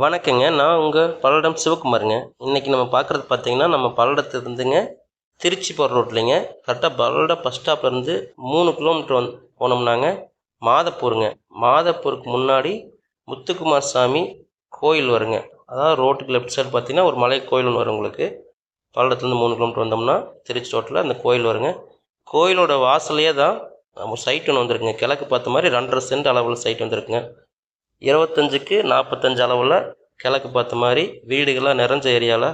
வணக்கங்க. நான் உங்கள் பல்லடம் சிவகுமாருங்க. இன்றைக்கி நம்ம பார்க்குறது பார்த்தீங்கன்னா நம்ம பல்லடத்துலேருந்துங்க திருச்சி போகிற ரோட்லைங்க. கரெக்டாக பல்லடம் பஸ் ஸ்டாப்லேருந்து மூணு கிலோமீட்டர் வந் போனோம்னாங்க. மாதப்பூருங்க. மாதப்பூருக்கு முன்னாடி முத்துக்குமார் சாமி கோயில் வருங்க. அதாவது ரோட்டுக்கு லெஃப்ட் சைடு பார்த்தீங்கன்னா ஒரு மலை கோயில் ஒன்று வரும் உங்களுக்கு. பல்லடத்துலேருந்து மூணு கிலோமீட்டர் வந்தோம்னா திருச்சி ரோட்டில் அந்த கோயில் வருங்க. கோயிலோட வாசல்லையே தான் நம்ம சைட் ஒன்று வந்திருக்குங்க. கிழக்கு பார்த்த மாதிரி ரெண்டரை சென்ட் அளவில் சைட் வந்திருக்குங்க. இருபத்தஞ்சுக்கு நாற்பத்தஞ்சு அளவில் கிழக்கு பார்த்த மாதிரி வீடுகள்லாம் நிறைஞ்ச ஏரியாவில்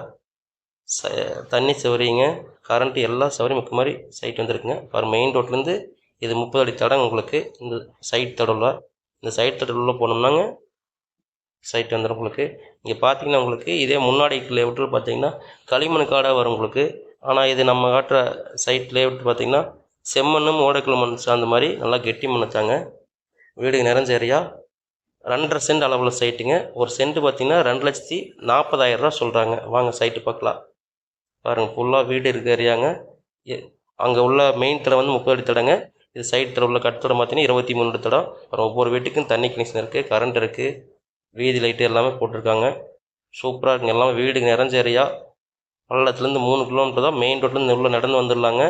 ச தண்ணி சௌகரியங்க கரண்ட்டு எல்லா சௌகரியம் இருக்க மாதிரி சைட் வந்துருக்குங்க. பாரு மெயின் ரோட்லேருந்து இது முப்பது அடி தடம் உங்களுக்கு இந்த சைட் தடவில் இந்த சைட் தடவில் போனோம்னாங்க சைட் வந்துடும் உங்களுக்கு. இங்கே பார்த்தீங்கன்னா உங்களுக்கு இதே முன்னாடி லேஅவுட்டில் பார்த்தீங்கன்னா களிமண் காடாக வரும் உங்களுக்கு. ஆனால் இது நம்ம காட்டுற சைட் லேவுட் பார்த்தீங்கன்னா செம்மண்ணும் ஓடக்கல் மண் சார்ந்த மாதிரி நல்லா கெட்டி மண் வச்சாங்க வீடு நிறைஞ்ச ஏரியா. ரெண்டரை சென்ட் அளவில் சைட்டுங்க ஒரு சென்ட் பார்த்தீங்கன்னா ரெண்டு லட்சத்தி நாற்பதாயிரரூவா சொல்கிறாங்க வாங்க சைட்டு பார்க்கலாம் பாருங்கள் ஃபுல்லாக வீடு இருக்க ஏரியாங்க அங்கே உள்ள மெயின் தடம் வந்து முப்பது அடி தடங்க. இது சைட் தடம் உள்ள கட்டடம் பார்த்தீங்கன்னா இருபத்தி மூணு அடி தடம். அப்புறம் ஒவ்வொரு வீட்டுக்கும் தண்ணி கனெக்ஷன் இருக்குது கரண்ட் இருக்குது வீதி லைட்டு எல்லாமே போட்டிருக்காங்க. சூப்பராக இருக்குங்க. எல்லாமே வீடு நிறைஞ்ச ஏரியா பள்ளத்துலேருந்து மூணு கிலோமீட்டர் தான் மெயின் ரோட்லேருந்து உள்ளே நடந்து வந்துடலாங்க.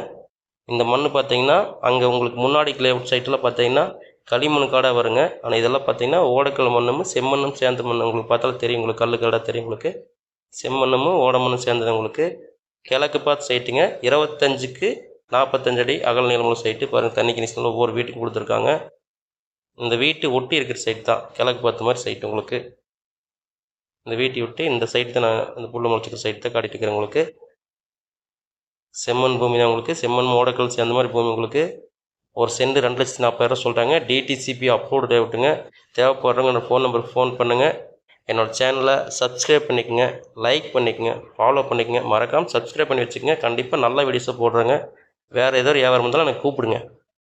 இந்த மண் பார்த்தீங்கன்னா அங்கே உங்களுக்கு முன்னாடி லேஅவுட் சைட்டில் பார்த்தீங்கன்னா களிமண் காடாக வருங்க ஆனால் இதெல்லாம் பார்த்தீங்கன்னா ஓடக்கல் மண்ணும் செம்மண்ணும் சேர்ந்த மண் உங்களுக்கு பார்த்தாலும் தெரியும் உங்களுக்கு கல் காடாக தெரியும் உங்களுக்கு. செம்மண்ணும் ஓடமண்ணும் சேர்ந்தது உங்களுக்கு. கிழக்கு பார்த்து சைட்டுங்க. இருபத்தஞ்சுக்கு நாற்பத்தஞ்சு அடி அகல் நீளமுள்ள சைட்டு. பாருங்கள் தண்ணி கணிசனில் ஒவ்வொரு வீட்டுக்கும் கொடுத்துருக்காங்க. இந்த வீட்டு ஒட்டி இருக்கிற சைட் தான். கிழக்கு பார்த்த மாதிரி சைட் உங்களுக்கு. இந்த வீட்டை விட்டு இந்த சைட் தான் நான் இந்த புல்லு முளைச்சிக்கிற சைட் தான் காட்டிட்டு இருக்கிறேன் உங்களுக்கு. செம்மண் பூமி தான் உங்களுக்கு. செம்மண் ஓடக்கல் சேர்ந்த மாதிரி பூமி உங்களுக்கு. ஒரு சென்ட் ரெண்டு லட்சத்தி நாற்பதாயிரம் சொல்கிறாங்க டிடிசிபி அப்லோடு தேவைட்டுங்க தேவைப்படுறவங்க என்னோடய ஃபோன் நம்பருக்கு ஃபோன் பண்ணுங்கள் என்னோடய சேனலை சப்ஸ்கிரைப் பண்ணிக்கோங்க. லைக் பண்ணிக்கோங்க. ஃபாலோ பண்ணிக்கோங்க. மறக்காமல் சப்ஸ்கிரைப் பண்ணி வச்சுக்கோங்க. கண்டிப்பாக நல்ல வீடியோஸை போடுறேங்க. வேறு ஏதோ ஒரு வியாபாரம் இருந்தாலும் எனக்கு கூப்பிடுங்க.